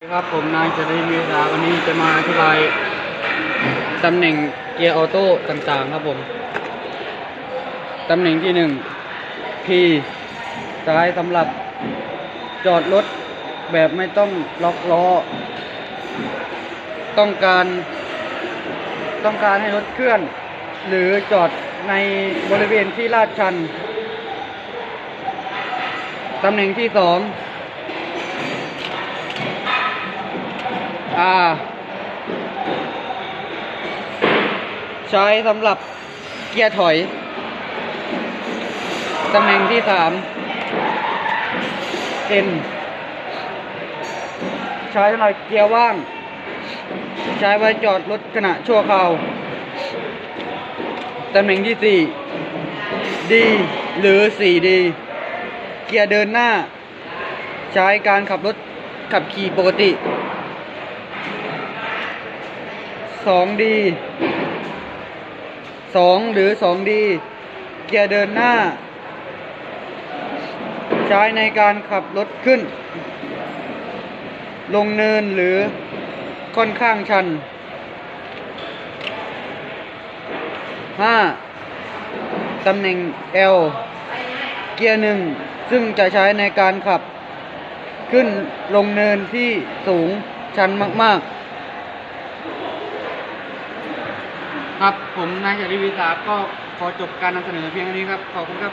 สวัสดีครับผมนายจริญวิทาวันนี้จะมาอธิบายตำแหน่งเกียร์ออโต้ต่างๆ ครับผมตำแหน่งที่หนึ่ง P ซ้ายสำหรับจอดรถแบบไม่ต้องล็อกล้อ ต้องการ ต้องการให้รถเคลื่อน หรือจอดในบริเวณที่ลาดชันตำแหน่งที่สอง อ่า ใช้สำหรับเกียร์ถอย ตำแหน่งที่สามเอ็นใช้สำหรับเกียร์ว่าง ใช้ไว้จอดรถขณะชั่วคราว ตำแหน่งที่สี่ดีหรือสี่ดีเกียร์เดินหน้า ใช้การขับรถขับขี่ปกติ สองดีสองหรือสองดีเกียร์เดินหน้า ใช้ในการขับรถขึ้น ลงเนินหรือค่อนข้างชันห้าตำแหน่ง L เกียร์หนึ่งซึ่งจะใช้ในการขับ ขึ้นลงเนินที่สูงชันมาก ๆ ครับผมนายชาลีวิสาก็ขอจบการนำเสนอเพียงเท่านี้ครับ ขอบคุณครับ